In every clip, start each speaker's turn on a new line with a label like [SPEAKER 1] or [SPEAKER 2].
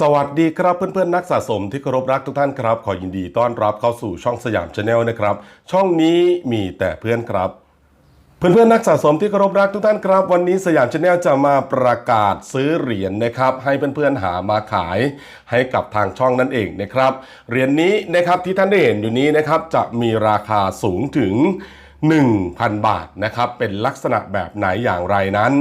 [SPEAKER 1] สวัสดีครับเพื่อนๆนักสะสมที่เคารพรักทุกท่านครับ ขอยินดีต้อนรับเข้าสู่ช่องสยามชาแนลนะครับ ช่องนี้มีแต่เพื่อนครับ เพื่อนๆนักสะสมที่เคารพรักทุกท่านครับ วันนี้สยามชาแนลจะมาประกาศซื้อเหรียญนะครับ ให้เพื่อนๆหามาขายให้กับทางช่องนั่นเองนะครับเหรียญนี้นะครับที่ท่านได้เห็นอยู่นี้นะครับจะมีราคาสูงถึง 1,000 บาทนะครับเป็นลักษณะแบบไหนอย่างไรนั้น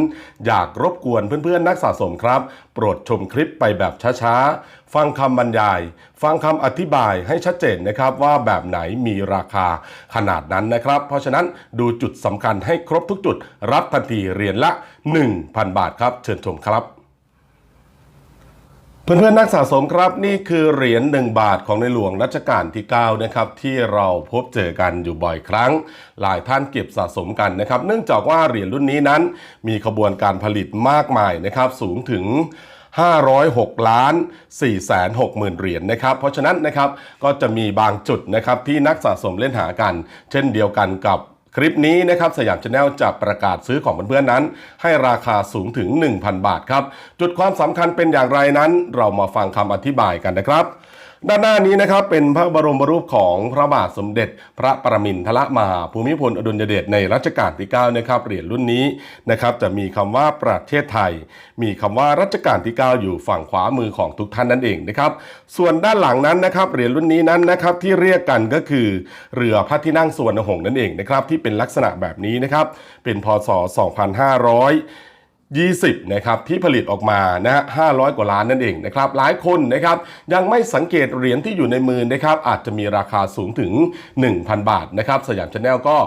[SPEAKER 1] อยากรบกวนเพื่อนๆนักสะสมครับ โปรดชมคลิปไปแบบช้าๆ ฟังคำบรรยาย ฟังคำอธิบายให้ชัดเจนนะครับว่าแบบไหนมีราคาขนาดนั้นนะครับ เพราะฉะนั้นดูจุดสำคัญให้ครบทุกจุดรับทันทีเหรียญละ 1,000 บาทครับ เชิญชมครับ เพื่อนๆนักสะสมครับนี่คือเหรียญ1บาทของในหลวงรัชกาลที่9นะครับที่เราพบเจอกันอยู่บ่อยครั้ง หลายท่านเก็บสะสมกันนะครับ เนื่องจากว่าเหรียญรุ่นนี้นั้น มีขบวนการผลิตมากมายนะครับสูงถึง506 ล้าน 4 6 0 0 0 0 เหรียญนะครับ เพราะฉะนั้นนะครับก็จะมีบางจุดนะครับที่นักสะสมเล่นหากัน เช่นเดียวกันกับ คลิปนี้นะครับสยามชาแนลจะประกาศซื้อของเพื่อนๆนั้น ให้ราคาสูงถึง 1,000 บาทครับ จุดความสำคัญเป็นอย่างไรนั้น เรามาฟังคำอธิบายกันนะครับ ด้านหน้านี้นะครับเป็นพระบรมรูปของพระบาทสมเด็จ พระประมินทรมาภูมิพลอดุลยเดชในรัชกาลที่9นะครับเหรียญรุ่นนี้นะครับจะมีคำว่าประเทศไทย มีคำว่ารัชกาลที่ 9 อยู่ฝั่งขวามือของทุกท่านนั่นเองนะครับส่วนด้านหลังนั้นนะครับเหรียญรุ่นนี้นั้นนะครับที่เรียกกันก็คือ เรือพระที่นั่งส่วนหงส์นั่นเองนะครับที่เป็นลักษณะแบบนี้นะครับเป็นพศ 2500 20นะครับที่ผลิตออกมานะฮะ500 กว่าล้านนั่นเองนะครับหลายคนนะครับยังไม่สังเกตเหรียญที่อยู่ในมือนะครับอาจจะมีราคาสูงถึง 1,000 บาทนะครับสยามชาแนลก็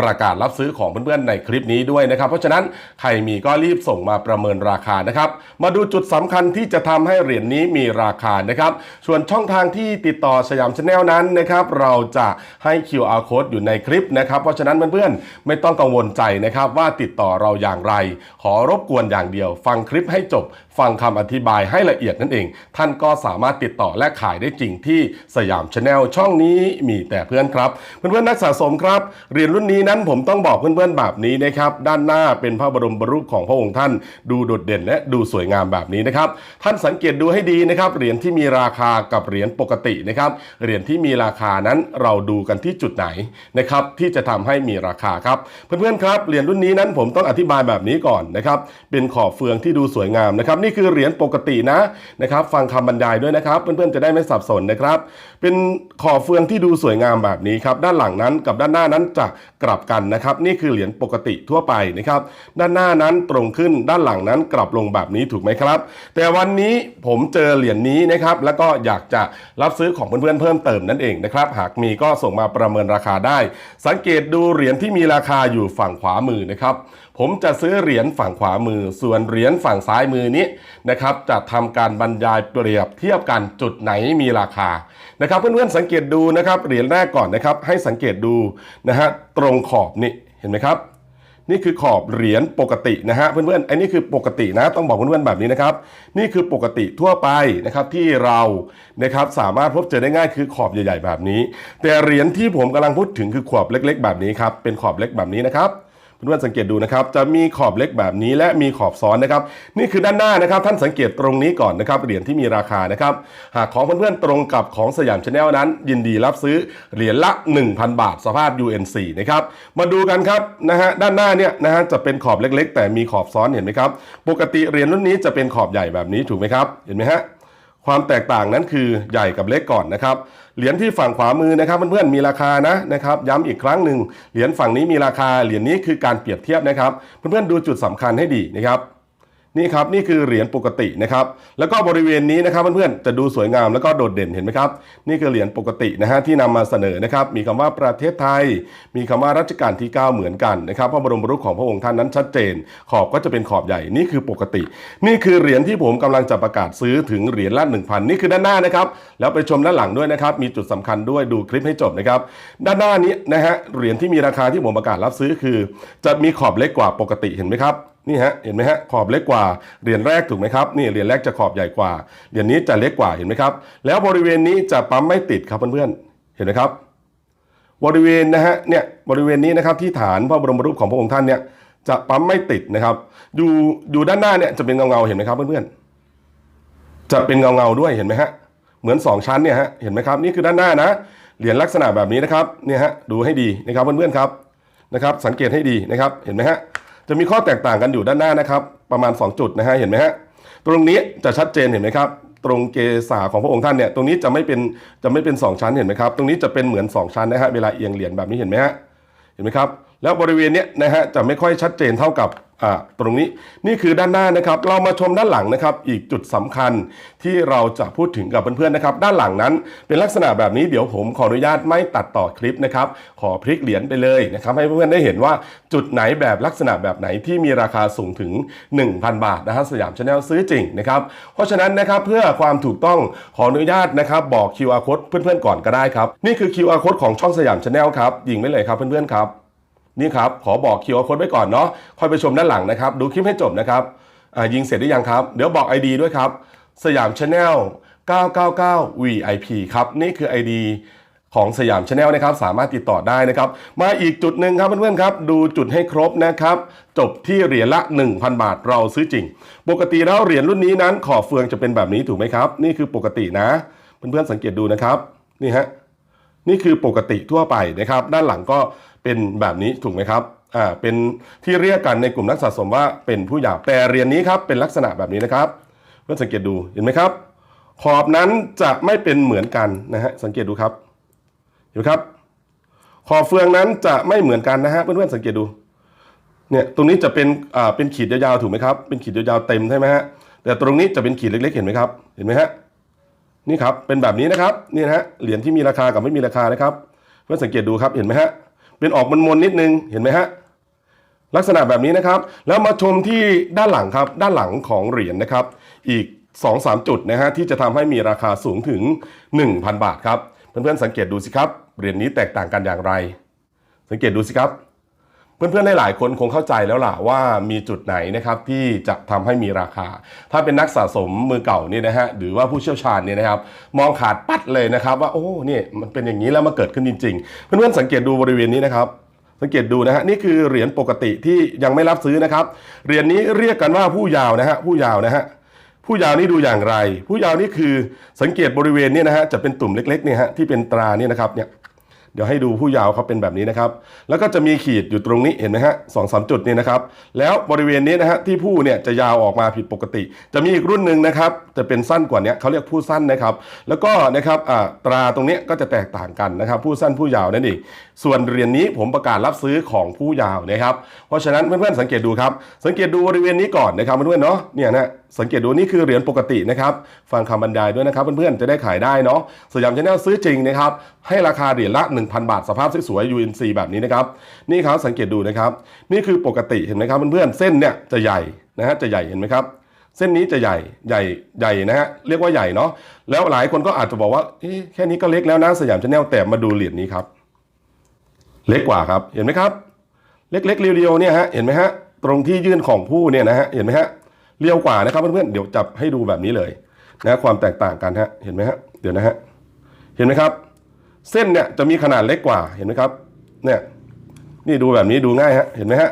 [SPEAKER 1] ประกาศรับซื้อของเพื่อนๆในคลิปนี้ด้วยนะครับ เพราะฉะนั้นใครมีก็รีบส่งมาประเมินราคานะครับ มาดูจุดสำคัญที่จะทำให้เหรียญนี้มีราคานะครับ ส่วนช่องทางที่ติดต่อสยามชาแนลนั้นนะครับเราจะให้ QR code อยู่ในคลิปนะครับ เพราะฉะนั้นเพื่อนๆไม่ต้องกังวลใจนะครับว่าติดต่อเราอย่างไร ขอรบกวนอย่างเดียว ฟังคลิปให้จบ ฟังคำอธิบายให้ละเอียดนั่นเอง ท่านก็สามารถติดต่อและขายได้จริงที่สยามชาแนลช่องนี้มีแต่เพื่อนครับ เพื่อนๆนักสะสมครับเหรียญรุ่นนี้นั้นผมต้องบอกเพื่อนๆแบบนี้นะครับ ด้านหน้าเป็นพระบรมรูปของพระองค์ท่าน ดูโดดเด่นและดูสวยงามแบบนี้นะครับ ท่านสังเกตดูให้ดีนะครับ เหรียญที่มีราคากับเหรียญปกตินะครับ เหรียญที่มีราคานั้นเราดูกันที่จุดไหนนะครับที่จะทำให้มีราคาครับ เพื่อนๆครับ เหรียญรุ่นนี้นั้นผมต้องอธิบายแบบนี้ก่อนนะครับ เป็นขอบเฟืองที่ดูสวยงามนะครับ นี่คือเหรียญปกตินะนะครับ ฟังคำบรรยายด้วยนะครับ เพื่อนๆจะได้ไม่สับสนนะครับ เป็นขอบเฟืองที่ดูสวยงามแบบนี้ครับ ด้านหลังนั้นกับด้านหน้านั้นจะกลับกันนะครับ นี่คือเหรียญปกติทั่วไปนะครับ ด้านหน้านั้นตรงขึ้นด้านหลังนั้นกลับลงแบบนี้ถูกไหมครับ แต่วันนี้ผมเจอเหรียญนี้นะครับ แล้วก็อยากจะรับซื้อของเพื่อนๆเพิ่มเติมนั่นเองนะครับ หากมีก็ส่งมาประเมินราคาได้ สังเกตดูเหรียญที่มีราคาอยู่ฝั่งขวามือนะครับผมจะซื้อเหรียญฝั่งขวามือ ส่วนเหรียญฝั่งซ้ายมือนี้นะครับจะทำการบรรยายเปรียบเทียบกันจุดไหนมีราคานะครับเพื่อนๆสังเกตดูนะครับเหรียญแรกก่อนนะครับให้สังเกตดูนะฮะตรงขอบนี่เห็นไหมครับนี่คือขอบเหรียญปกตินะฮะเพื่อนๆไอันนี้คือปกตินะต้องบอกเพื่อนๆแบบนี้นะครับ นี่คือปกติทั่วไปนะครับที่เรานะครับสามารถพบเจอได้ง่ายคือขอบใหญ่ ๆ แบบนี้ แต่เหรียญที่ผมกำลังพูดถึงคือขอบเล็ก ๆ แบบนี้ครับเป็นขอบเล็กแบบนี้นะครับ เพื่อนสังเกตดูนะครับจะมีขอบเล็กแบบนี้และมีขอบซ้อนนะครับนี่คือด้านหน้านะครับ ท่านสังเกตตรงนี้ก่อนนะครับเหรียญที่มีราคานะครับหากของเพื่อนๆตรงกับของสยามชาแนลนั้น ยินดีรับซื้อเหรียญละ 1,000 บาท สภาพ UNC นะครับมาดูกันครับนะฮะด้านหน้าเนี่ยนะฮะจะเป็นขอบเล็ก ๆ แต่มีขอบซ้อนเห็นไหมครับปกติเหรียญรุ่นนี้จะเป็นขอบใหญ่แบบนี้ถูกไหมครับเห็นไหมฮะ ความแตกต่างนั้นคือใหญ่กับเล็กก่อนนะครับ เหรียญที่ฝั่งขวามือนะครับเพื่อนๆมีราคานะนะครับ ย้ำอีกครั้งหนึ่งเหรียญฝั่งนี้มีราคาเหรียญนี้คือการเปรียบเทียบนะครับ เพื่อนๆดูจุดสำคัญให้ดีนะครับ นี่ครับนี่คือเหรียญปกตินะครับแล้วก็บริเวณนี้นะครับเพื่อนๆจะดูสวยงามแล้วก็โดดเด่นเห็นไหมครับนี่คือเหรียญปกตินะฮะที่นำมาเสนอนะครับมีคำว่าประเทศไทย มีคำว่ารัชกาลที่ 9 เหมือนกันนะครับพระบรมรูปของพระองค์ท่านนั้นชัดเจน ขอบก็จะเป็นขอบใหญ่นี่คือปกติ นี่คือเหรียญที่ผมกำลังจะประกาศซื้อถึงเหรียญละ1,000 นี่คือด้านหน้านะครับแล้วไปชมด้านหลังด้วยนะครับมีจุดสำคัญด้วยดูคลิปให้จบนะครับด้านหน้านี้นะฮะเหรียญที่มีราคาที่ผมประกาศรับซื้อคือ จะมีขอบเล็กกว่าปกติเห็นไหมครับ นี่ฮะเห็นไหมฮะขอบเล็กกว่าเหรียญแรกถูกไหมครับนี่เหรียญแรกจะขอบใหญ่กว่าเหรียญนี้จะเล็กกว่าเห็นไหมครับ แล้วบริเวณนี้จะปั๊มไม่ติดครับเพื่อนๆเห็นไหมครับ บริเวณนะฮะเนี่ยบริเวณนี้นะครับที่ฐานพระบรมรูปของพระองค์ท่านเนี่ยจะปั๊มไม่ติดนะครับ อยู่อยู่ด้านหน้าเนี่ยจะเป็นเงาๆเห็นไหมครับเพื่อนๆจะเป็นเงาเงาด้วยเห็นไหมฮะเหมือน 2 ชั้นเนี่ยฮะเห็นไหมครับนี่คือด้านหน้านะเหรียญลักษณะแบบนี้นะครับเนี่ยฮะดูให้ดีนะครับเพื่อนๆครับนะครับ สังเกตให้ดีนะครับเห็นไหมฮะ จะมีข้อแตกต่างกันอยู่ด้านหน้านะครับ ประมาณ 2 จุดนะฮะเห็นไหมฮะตรงนี้จะชัดเจนเห็นไหมครับ ตรงเกษาของพระองค์ท่านเนี่ยตรงนี้จะไม่เป็นจะไม่เป็น 2 ชั้นเห็นไหมครับ ตรงนี้จะเป็นเหมือน 2 ชั้นนะฮะเวลาเอียงเหรียญแบบนี้เห็นไหมฮะเห็นไหมครับ แล้วบริเวณเนี้ยนะฮะจะไม่ค่อยชัดเจนเท่ากับตรงนี้นี่คือด้านหน้านะครับ เรามาชมด้านหลังนะครับ อีกจุดสำคัญที่เราจะพูดถึงกับเพื่อนๆนะครับ ด้านหลังนั้นเป็นลักษณะแบบนี้เดี๋ยวผมขออนุญาตไม่ตัดต่อคลิปนะครับ ขอพลิกเหรียญไปเลยนะครับ ให้เพื่อนๆได้เห็นว่าจุดไหนแบบลักษณะแบบไหนที่มีราคาสูงถึง 1,000 บาทนะฮะสยามชาแนลซื้อจริงนะครับ เพราะฉะนั้นนะครับเพื่อความถูกต้องขออนุญาตนะครับบอก QR code เพื่อนๆก่อนก็ได้ครับนี่คือ QR code ของช่องสยามชาแนลครับยิงไว้เลยครับเพื่อนๆครับ นี่ครับ ขอบอก QR code ไว้ก่อนเนาะค่อยไปชมด้านหลังนะครับ ดูคลิปให้จบนะครับยิงเสร็จหรือยังครับ เดี๋ยวบอก ID ด้วยครับ สยามชาแนล999 VIP ครับ นี่คือ ID ของสยามชาแนลนะครับ สามารถติดต่อได้นะครับ มาอีกจุดหนึ่งครับเพื่อนๆครับ ดูจุดให้ครบนะครับ จบที่เหรียญละ 1,000 บาทเราซื้อจริง ปกติแล้วเหรียญรุ่นนี้นั้นขอบเฟืองจะเป็นแบบนี้ถูกไหมครับ นี่คือปกตินะ เพื่อนๆสังเกตดูนะครับ นี่ฮะนี่คือปกติทั่วไปนะครับ ด้านหลังก็ เป็นแบบนี้ถูกไหมครับอ่าเป็นที่เรียกกันในกลุ่มนักสะสมว่าเป็นผู้หยาบแต่เหรียญนี้ครับเป็นลักษณะแบบนี้นะครับ เพื่อนสังเกตดูเห็นไหมครับ ขอบนั้นจะไม่เป็นเหมือนกันนะฮะสังเกตดูครับเห็นไหมครับ ขอบเฟืองนั้นจะไม่เหมือนกันนะฮะเพื่อนๆสังเกตดูเนี่ยตรงนี้จะเป็นอ่าเป็นขีดยาวๆถูกไหมครับเป็นขีดยาวๆเต็มใช่ไหมฮะแต่ตรงนี้จะเป็นขีดเล็กๆ เห็นไหมครับ เห็นไหมฮะนี่ครับเป็นแบบนี้นะครับนี่นะฮะเหรียญที่มีราคากับไม่มีราคานะครับ เพื่อนสังเกตดูครับเห็นไหมฮะ เป็นออกมนมนิดนึงเห็นไหมฮะลักษณะแบบนี้นะครับ แล้วมาชมที่ด้านหลังครับ ด้านหลังของเหรียญนะครับ อีก 2-3 จุดนะฮะที่จะทำให้มีราคาสูงถึง 1,000 บาทครับ เพื่อนๆสังเกตดูสิครับ เหรียญนี้แตกต่างกันอย่างไร สังเกตดูสิครับ เพื่อนๆหลายๆคนคงเข้าใจแล้วล่ะว่ามีจุดไหนนะครับที่จะทำให้มีราคา ถ้าเป็นนักสะสมมือเก่านี่นะฮะหรือว่าผู้เชี่ยวชาญเนี่ยนะครับ มองขาดปัดเลยนะครับ ว่าโอ้เนี่ยมันเป็นอย่างนี้แล้วมาเกิดขึ้นจริง ๆ เพื่อนๆสังเกตดูบริเวณนี้นะครับสังเกตดูนะฮะนี่คือเหรียญปกติที่ยังไม่รับซื้อนะครับเหรียญนี้เรียกกันว่าผู้ยาวนะฮะผู้ยาวนะฮะผู้ยาวนี่ดูอย่างไร ผู้ยาวนี่คือสังเกตบริเวณนี้นะฮะจะเป็นตุ่มเล็กๆเนี่ยฮะที่เป็นตราเนี่ยนะครับเนี่ย เดี๋ยวให้ดูผู้ยาวเขาเป็นแบบนี้นะครับ แล้วก็จะมีขีดอยู่ตรงนี้เห็นไหมฮะสองสามจุดนี่นะครับ แล้วบริเวณนี้นะฮะที่ผู้เนี่ยจะยาวออกมาผิดปกติ จะมีอีกรุ่นหนึ่งนะครับจะเป็นสั้นกว่านี้เขาเรียกผู้สั้นนะครับ แล้วก็นะครับอ่าตราตรงนี้ก็จะแตกต่างกันนะครับ ผู้สั้นผู้ยาวนั่นเองส่วนเหรียญนี้ผมประกาศรับซื้อของผู้ยาวนะครับ เพราะฉะนั้นเพื่อนๆสังเกตดูครับ สังเกตดูบริเวณนี้ก่อนนะครับเพื่อนๆเนาะเนี่ยนะสังเกตดูนี่คือเหรียญปกตินะครับฟังคำบรรยายด้วยนะครับเพื่อนๆจะได้ขายได้เนาะสยามชาแนลซื้อจริงนะครับให้ราคาเหรียญละ1,000 บาท สภาพสวยๆ UNC แบบนี้นะครับ นี่ครับสังเกตดูนะครับ นี่คือปกติเห็นไหมครับเพื่อนๆเส้นเนี่ยจะใหญ่นะฮะจะใหญ่เห็นไหมครับ เส้นนี้จะใหญ่ใหญ่ใหญ่นะฮะเรียกว่าใหญ่เนาะแล้วหลายคนก็อาจจะบอกว่าแค่นี้ก็เล็กแล้วนะสยามชาแนลแต่มาดูเหรียญนี้ครับ เล็กกว่าครับเห็นไหมครับ เล็กๆเรียวๆเนี่ยฮะเห็นไหมฮะตรงที่ยื่นของผู้เนี่ยนะฮะเห็นไหมฮะเรียวกว่านะครับเพื่อนๆเดี๋ยวจับให้ดูแบบนี้เลยนะความแตกต่างกันฮะเห็นไหมฮะเดี๋ยวนะฮะเห็นไหมครับ เส้นเนี่ยจะมีขนาดเล็กกว่าเห็นไหมครับเนี่ยนี่ดูแบบนี้ดูง่ายฮะเห็นไหมฮะ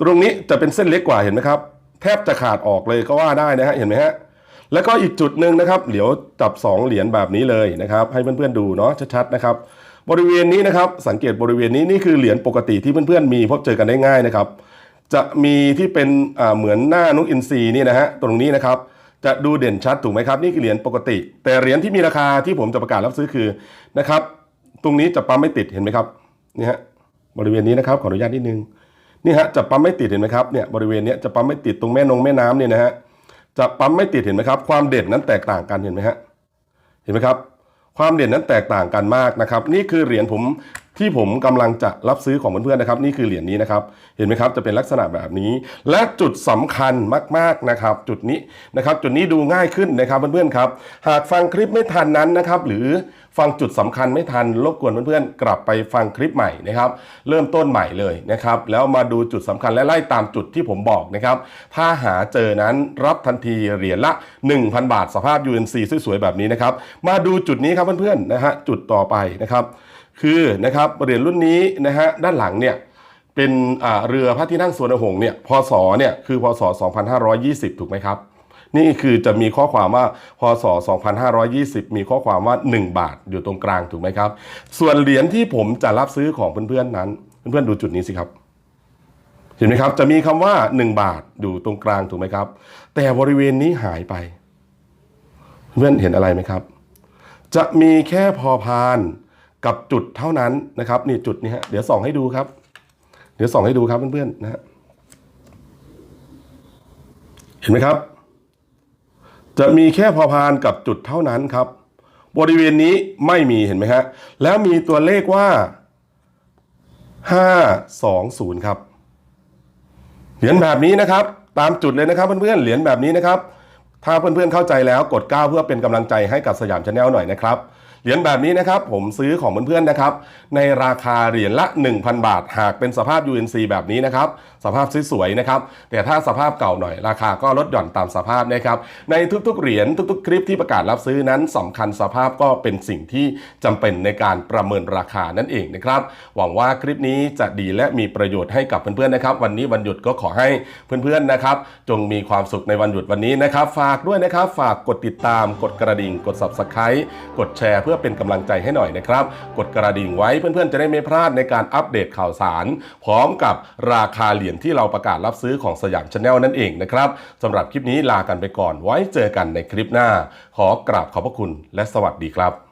[SPEAKER 1] ตรงนี้จะเป็นเส้นเล็กกว่าเห็นไหมครับ แทบจะขาดออกเลยก็ว่าได้นะฮะเห็นไหมฮะแล้วก็อีกจุดหนึ่งนะครับเดี๋ยวจับ 2 เหรียญแบบนี้เลยนะครับ ให้เพื่อนๆดูเนาะชัดๆนะครับ บริเวณนี้นะครับ สังเกตบริเวณนี้นี่คือเหรียญปกติที่เพื่อนๆมีพบเจอกันได้ง่ายนะครับ จะมีที่เป็นเหมือนหน้านกอินทรีนี่นะฮะตรงนี้นะครับ จะดูเด่นชัดถูกไหมครับ นี่คือเหรียญปกติ แต่เหรียญที่มีราคาที่ผมจะประกาศรับซื้อคือนะครับ ตรงนี้จะปั๊มไม่ติดเห็นไหมครับนี่ฮะบริเวณนี้นะครับขออนุญาตนิดนึงนี่ฮะจะปั๊มไม่ติดเห็นไหมครับเนี่ยบริเวณนี้จะปั๊มไม่ติดตรงแม่นงแม่น้ำเนี่ยนะฮะจะปั๊มไม่ติดเห็นไหมครับ ความเด่นนั้นแตกต่างกันเห็นไหมฮะเห็นไหมครับ ความเด่นนั้นแตกต่างกันมากนะครับ นี่คือเหรียญผมที่ผมกำลังจะรับซื้อของเพื่อนๆนะครับ นี่คือเหรียญนี้นะครับ เห็นไหมครับจะเป็นลักษณะแบบนี้ และจุดสำคัญมากๆนะครับ จุดนี้นะครับ จุดนี้ดูง่ายขึ้นนะครับเพื่อนๆครับ หากฟังคลิปไม่ทันนั้นนะครับ หรือฟังจุดสำคัญไม่ทันรบกวนเพื่อนๆกลับไปฟังคลิปใหม่นะครับ เริ่มต้นใหม่เลยนะครับ แล้วมาดูจุดสำคัญและไล่ตามจุดที่ผมบอกนะครับ ถ้าหาเจอนั้นรับทันทีเหรียญละ 1,000 บาท สภาพ UNC สวยๆแบบนี้นะครับ มาดูจุดนี้ครับเพื่อนๆนะฮะจุดต่อไปนะครับ คือนะครับเหรียญรุ่นนี้นะฮะด้านหลังเนี่ยเป็นเรือพระที่นั่งสวนหงส์เนี่ยพศเนี่ยคือพศ 2520 ถูกไหมครับ นี่คือจะมีข้อความว่าพศ 2520 มีข้อความว่า 1 บาทอยู่ตรงกลางถูกไหมครับ ส่วนเหรียญที่ผมจะรับซื้อของเพื่อนๆนั้น เพื่อนๆดูจุดนี้สิครับเห็นไหมครับ จะมีคำว่า 1 บาทอยู่ตรงกลางถูกไหมครับ แต่บริเวณนี้หายไป เพื่อนเห็นอะไรไหมครับ จะมีแค่พอพาน กับจุดเท่านั้นนะครับนี่จุดนี้ฮะเดี๋ยวส่องให้ดูครับ เดี๋ยวส่องให้ดูครับเพื่อนๆนะฮะเห็นไหมครับ จะมีแค่พอพานกับจุดเท่านั้นครับ บริเวณนี้ไม่มีเห็นไหมฮะแล้วมีตัวเลขว่า 520 ครับ เหรียญแบบนี้นะครับ ตามจุดเลยนะครับเพื่อนๆเหรียญแบบนี้นะครับ ถ้าเพื่อนๆเข้าใจแล้วกด 9 เพื่อเป็นกำลังใจให้กับสยามชาแนลหน่อยนะครับ เหรียญแบบนี้นะครับผมซื้อของเพื่อนๆนะครับในราคาเหรียญละ 1,000 บาท หากเป็นสภาพ UNC แบบนี้นะครับสภาพสวยๆนะครับแต่ถ้าสภาพเก่าหน่อยราคาก็ลดหย่อนตามสภาพนะครับในทุกๆเหรียญทุกๆ คลิปที่ประกาศรับซื้อนั้นสำคัญสภาพก็เป็นสิ่งที่จำเป็นในการประเมินราคานั่นเองนะครับหวังว่าคลิปนี้จะดีและมีประโยชน์ให้กับเพื่อนๆนะครับ วันนี้วันหยุดก็ขอให้เพื่อนๆนะครับ จงมีความสุขในวันหยุดวันนี้นะครับ ฝากด้วยนะครับ ฝากกดติดตามกดกระดิ่ง กด subscribe กดแชร์เพื่อเป็นกำลังใจให้หน่อยนะครับ กดกระดิ่งไว้เพื่อนๆจะได้ไม่พลาดในการอัปเดตข่าวสาร พร้อมกับราคาเหรียญที่เราประกาศรับซื้อของสยามชาแนลนั่นเองนะครับสำหรับคลิปนี้ลากันไปก่อนไว้เจอกันในคลิปหน้า ขอกราบขอบพระคุณและสวัสดีครับ